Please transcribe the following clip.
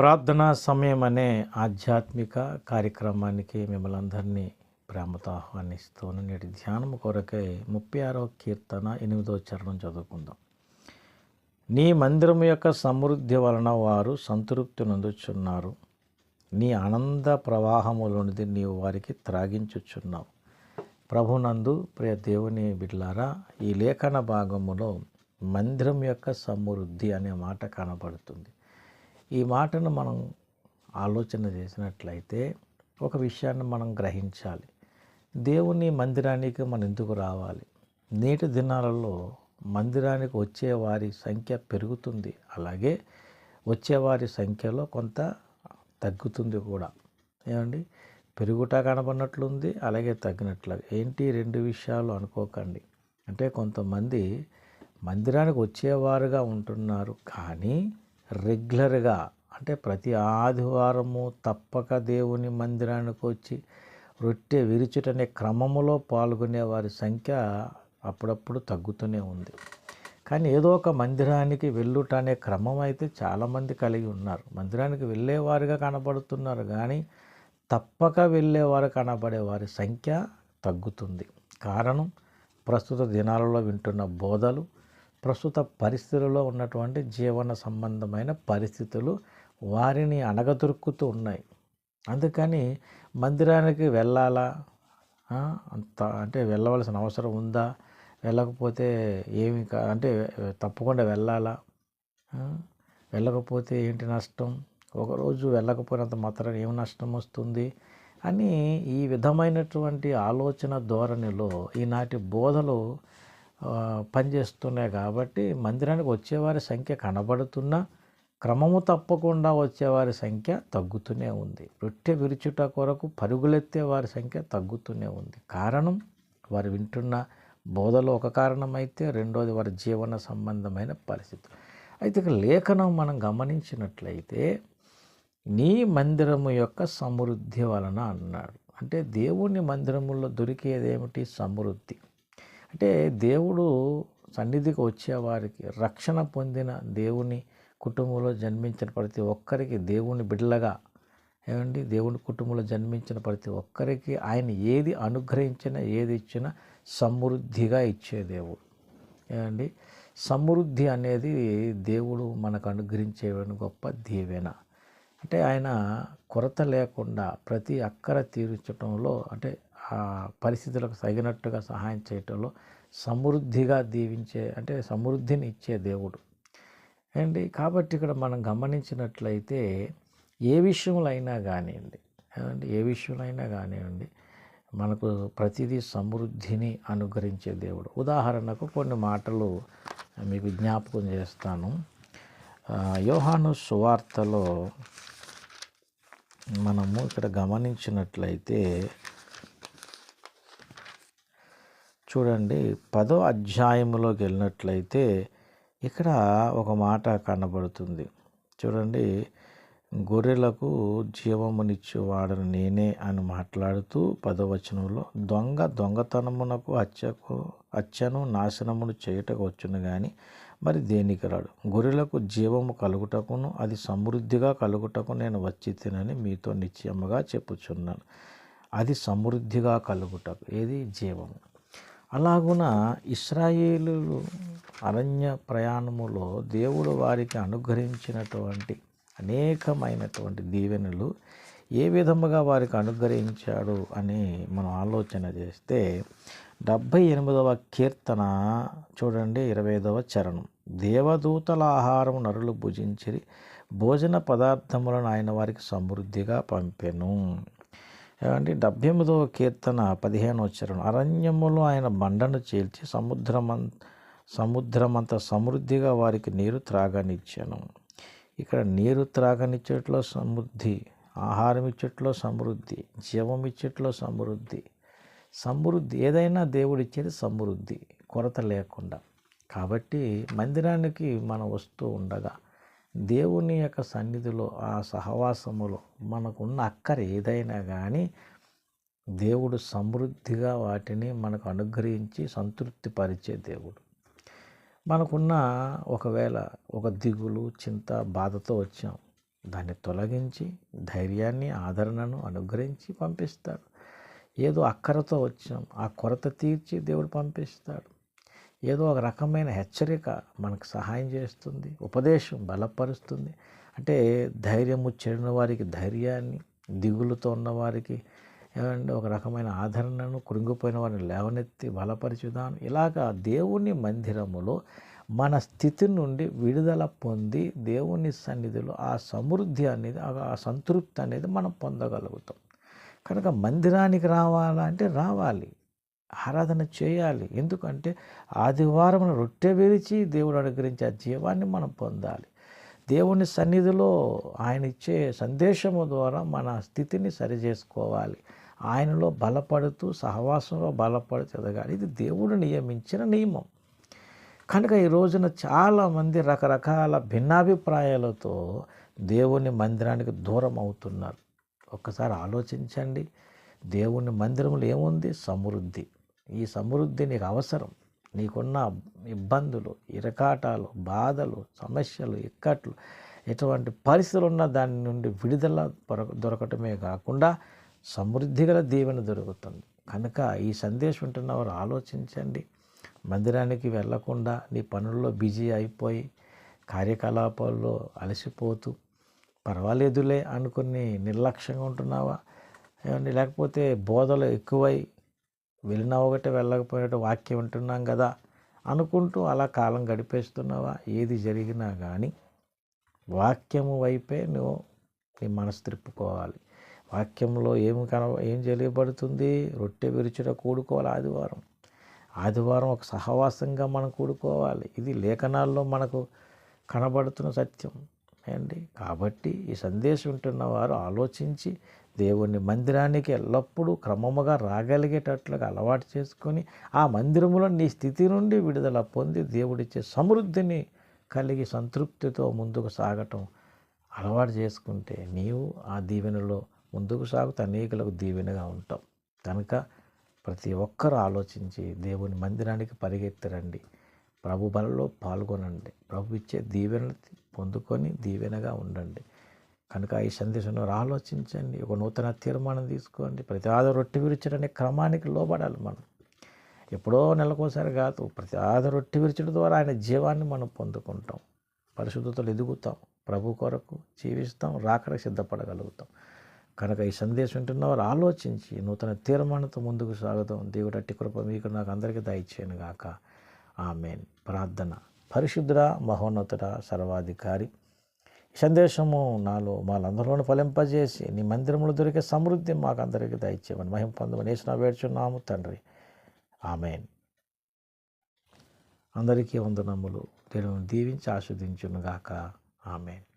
ప్రార్థనా సమయం అనే ఆధ్యాత్మిక కార్యక్రమానికి మిమ్మల్ని అందరినీ ప్రేమతో ఆహ్వానిస్తూను నేటి ధ్యానం కొరకై ముప్పై ఆరో కీర్తన ఎనిమిదో చరణం చదువుకుందాం. నీ మందిరం యొక్క సమృద్ధి వలన వారు సంతృప్తి నొందుచున్నారు. నీ ఆనంద ప్రవాహములోనిది నీవు వారికి త్రాగించుచున్నావు. ప్రభునందు ప్రియ దేవుని బిడ్లారా ఈ లేఖన భాగములో మందిరం యొక్క సమృద్ధి అనే మాట కనబడుతుంది. ఈ మాటను మనం ఆలోచన చేసినట్లయితే ఒక విషయాన్ని మనం గ్రహించాలి. దేవుని మందిరానికి మనం ఎందుకు రావాలి? నేటి దినాలలో మందిరానికి వచ్చే వారి సంఖ్య పెరుగుతుంది. అలాగే వచ్చేవారి సంఖ్యలో కొంత తగ్గుతుంది కూడా. ఏమండి? పెరుగుట కనబడినట్లుంది అలాగే తగ్గినట్లు. ఏంటి రెండు విషయాలు అనుకోకండి. అంటే కొంతమంది మందిరానికి వచ్చేవారుగా ఉంటున్నారు. కానీ రెగ్యులర్గా అంటే ప్రతి ఆదివారము తప్పక దేవుని మందిరానికి వచ్చి రొట్టె విరుచుటనే క్రమములో పాల్గొనే వారి సంఖ్య అప్పుడప్పుడు తగ్గుతూనే ఉంది. కానీ ఏదో ఒక మందిరానికి వెళ్ళుట అనే క్రమం అయితే చాలామంది కలిగి ఉన్నారు. మందిరానికి వెళ్ళేవారుగా కనబడుతున్నారు కానీ తప్పక వెళ్ళేవారు కనబడే వారి సంఖ్య తగ్గుతుంది. కారణం ప్రస్తుత దినాలలో వింటున్న బోధలు ప్రస్తుత పరిస్థితులలో ఉన్నటువంటి జీవన సంబంధమైన పరిస్థితులు వారిని అణగదొరుకుతూ ఉన్నాయి. అందుకని మందిరానికి వెళ్ళాలా? అంత అంటే వెళ్ళవలసిన అవసరం ఉందా? వెళ్ళకపోతే ఏమి కా అంటే తప్పకుండా వెళ్ళాలా? వెళ్ళకపోతే ఏంటి నష్టం? ఒకరోజు వెళ్ళకపోయినంత మాత్రం ఏం నష్టం వస్తుంది? అని ఈ విధమైనటువంటి ఆలోచన ధోరణిలో ఈనాటి బోధలు పనిచేస్తున్నాయి కాబట్టి మందిరానికి వచ్చేవారి సంఖ్య కనబడుతున్నా క్రమము తప్పకుండా వచ్చేవారి సంఖ్య తగ్గుతూనే ఉంది. రొట్టె విరుచుట కొరకు పరుగులెత్తే వారి సంఖ్య తగ్గుతూనే ఉంది. కారణం వారు వింటున్న బోధలో ఒక కారణం అయితే రెండోది వారి జీవన సంబంధమైన పరిస్థితి. అయితే ఇక లేఖనం మనం గమనించినట్లయితే నీ మందిరము యొక్క సమృద్ధి వలన అన్నాడు. అంటే దేవుని మందిరములో దొరికేదేమిటి సమృద్ధి? అంటే దేవుడు సన్నిధికి వచ్చేవారికి రక్షణ పొందిన దేవుని కుటుంబంలో జన్మించిన ప్రతి ఒక్కరికి దేవుని బిడ్డలగా ఏమండి? దేవుని కుటుంబంలో జన్మించిన ప్రతి ఒక్కరికి ఆయన ఏది అనుగ్రహించినా ఏది ఇచ్చినా సమృద్ధిగా ఇచ్చే దేవుడు. ఏమండి? సమృద్ధి అనేది దేవుడు మనకు అనుగ్రహించే గొప్ప దీవెన. అంటే ఆయన కొరత లేకుండా ప్రతి అక్కర తీర్చడంలో అంటే పరిస్థితులకు తగినట్టుగా సహాయం చేయటంలో సమృద్ధిగా దీవించే అంటే సమృద్ధిని ఇచ్చే దేవుడు. అండి కాబట్టి ఇక్కడ మనం గమనించినట్లయితే ఏ విషయంలో అయినా కానివ్వండి ఏమండి? ఏ విషయంలో అయినా కానివ్వండి మనకు ప్రతిదీ సమృద్ధిని అనుగ్రహించే దేవుడు. ఉదాహరణకు కొన్ని మాటలు మీకు జ్ఞాపకం చేస్తాను. యోహాను సువార్తలో మనము ఇక్కడ గమనించినట్లయితే చూడండి పదో అధ్యాయంలోకి వెళ్ళినట్లయితే ఇక్కడ ఒక మాట కనబడుతుంది. చూడండి గొర్రెలకు జీవమునిచ్చేవాడను నేనే అని మాట్లాడుతూ పదవచనంలో దొంగ దొంగతనమునకు హత్యకు హత్యను నాశనమును చేయుటకు వచ్చును కానీ మరి దేనికి రాడు? గొర్రెలకు జీవము కలుగుటకును అది సమృద్ధిగా కలుగుటకు నేను వచ్చి తినని మీతో నిశ్చయముగా చెప్పుచున్నాను. అది సమృద్ధిగా కలుగుటకు ఏది? జీవము. అలాగున ఇస్రాయేలు అరణ్య ప్రయాణములో దేవుడు వారికి అనుగ్రహించినటువంటి అనేకమైనటువంటి దీవెనలు ఏ విధముగా వారికి అనుగ్రహించాడు అని మనం ఆలోచన చేస్తే డెబ్భై ఎనిమిదవ కీర్తన చూడండి ఇరవై ఐదవ చరణం. దేవదూతల ఆహారం నరులు భుజించిరి భోజన పదార్థములను ఆయన వారికి సమృద్ధిగా పంపెను. ఏమండి డెబ్బెనిమిదో కీర్తన పదిహేను చరణం. అరణ్యములో ఆయన బండను చీల్చి సముద్రమం సముద్రమంత సమృద్ధిగా వారికి నీరు త్రాగనిచ్చాను. ఇక్కడ నీరు త్రాగనిచ్చేట్లో సమృద్ధి ఆహారం ఇచ్చేట్లో సమృద్ధి జీవం ఇచ్చేట్లో సమృద్ధి. సమృద్ధి ఏదైనా దేవుడు ఇచ్చేది సమృద్ధి కొరత లేకుండా. కాబట్టి మందిరానికి మనం వస్తూ ఉండగా దేవుని యొక్క సన్నిధిలో ఆ సహవాసములో మనకున్న అక్కర ఏదైనా కానీ దేవుడు సమృద్ధిగా వాటిని మనకు అనుగ్రహించి సంతృప్తి పరిచే దేవుడు. మనకున్న ఒకవేళ ఒక దిగులు చింత బాధతో వచ్చాం. దాన్ని తొలగించి ధైర్యాన్ని ఆదరణను అనుగ్రహించి పంపిస్తాడు. ఏదో అక్కరతో వచ్చాం. ఆ కొరత తీర్చి దేవుడు పంపిస్తాడు. ఏదో ఒక రకమైన హెచ్చరిక మనకు సహాయం చేస్తుంది ఉపదేశం బలపరుస్తుంది. అంటే ధైర్యము చెడిన వారికి ధైర్యాన్ని దిగులుతో ఉన్న వారికి ఏమంటే ఒక రకమైన ఆదరణను కృంగిపోయిన వారిని లేవనెత్తి బలపరిచుదాను ఇలాగా దేవుని మందిరములో మన స్థితి నుండి విడుదల పొంది దేవుని సన్నిధిలో ఆ సమృద్ధి అనేది ఆ సంతృప్తి అనేది మనం పొందగలుగుతాం. కనుక మందిరానికి రావాలంటే రావాలి. ఆరాధన చేయాలి. ఎందుకంటే ఆదివారం రొట్టె విరిచి దేవుడు అనుగ్రహించే ఆ జీవాన్ని మనం పొందాలి. దేవుని సన్నిధిలో ఆయన ఇచ్చే సందేశము ద్వారా మన స్థితిని సరిచేసుకోవాలి. ఆయనలో బలపడుతూ సహవాసంలో బలపడుతూ ఎదగాలి ఇది దేవుడు నియమించిన నియమం. కనుక ఈ రోజున చాలామంది రకరకాల భిన్నాభిప్రాయాలతో దేవుని మందిరానికి దూరం అవుతున్నారు. ఒక్కసారి ఆలోచించండి. దేవుని మందిరంలో ఏముంది? సమృద్ధి. ఈ సమృద్ధి నీకు అవసరం. నీకున్న ఇబ్బందులు ఇరకాటాలు బాధలు సమస్యలు ఇక్కట్లు ఎటువంటి పరిస్థితులు ఉన్న దాని నుండి విడుదల దొరకటమే కాకుండా సమృద్ధి గల దీవెన దొరుకుతుంది. కనుక ఈ సందేశం ఉంటున్న వారు ఆలోచించండి. మందిరానికి వెళ్ళకుండా నీ పనుల్లో బిజీ అయిపోయి కార్యకలాపాల్లో అలసిపోతూ పర్వాలేదులే అనుకుని నిర్లక్ష్యంగా ఉంటున్నావా? ఏమండి? లేకపోతే బోధలు ఎక్కువై వెళ్ళినా ఒకటి వెళ్ళకపోయినట్టు వాక్యం వింటున్నాం కదా అనుకుంటూ అలా కాలం గడిపేస్తున్నావా? ఏది జరిగినా కానీ వాక్యము వైపే నువ్వు నీ మనసు తిప్పుకోవాలి. వాక్యంలో ఏమి కన ఏం తెలియబడుతుంది రొట్టె విరుచుట కూడుకోవాలి ఆదివారం. ఆదివారం ఒక సహవాసంగా మనం కూడుకోవాలి. ఇది లేఖనాల్లో మనకు కనబడుతున్న సత్యం. అండి కాబట్టి ఈ సందేశం వింటున్న వారు ఆలోచించి దేవుని మందిరానికి ఎల్లప్పుడూ క్రమముగా రాగలిగేటట్లుగా అలవాటు చేసుకొని ఆ మందిరములో నీ స్థితి నుండి విడుదల పొంది దేవుడిచ్చే సమృద్ధిని కలిగి సంతృప్తితో ముందుకు సాగటం అలవాటు చేసుకుంటే నీవు ఆ దీవెనలో ముందుకు సాగుతూ అనేకులకు దీవెనగా ఉంటావు. కనుక ప్రతి ఒక్కరూ ఆలోచించి దేవుని మందిరానికి పరిగెత్తరండి. ప్రభు బలలో పాల్గొనండి. ప్రభు ఇచ్చే దీవెనలు పొందుకొని దీవెనగా ఉండండి. కనుక ఈ సందేశంలో ఆలోచించండి. ఒక నూతన తీర్మానం తీసుకోండి. ప్రతి ఆద రొట్టె విరిచడనే క్రమానికి లోబడాలి మనం. ఎప్పుడో నెలకోసారి కాదు ప్రతి ఆద రొట్టె విరిచడం ద్వారా ఆయన జీవాన్ని మనం పొందుకుంటాం. పరిశుద్ధతలు ఎదుగుతాం. ప్రభు కొరకు జీవిస్తాం రాకడ సిద్ధపడగలుగుతాం. కనుక ఈ సందేశం వింటున్నవారు ఆలోచించి నూతన తీర్మానంతో ముందుకు సాగుతాం దేవుడు అట్టి కృప మీకు నాకు అందరికీ దయచేయను గాక. ఆమెన్. ప్రార్థన. పరిశుద్ధ మహోన్నతుడ సర్వాధికారి. సందేశము నాలో మాలందరిలోనూ ఫలింపజేసి నీ మందిరంలో దొరికే సమృద్ధి మాకు అందరికీ దయచేయమని మహిం పొందమని వేసిన వేడుచున్నాము తండ్రి. ఆమెన్. అందరికీ వందనములు. దేవుని దీవించి ఆస్వాదించునుగాక ఆమెన్.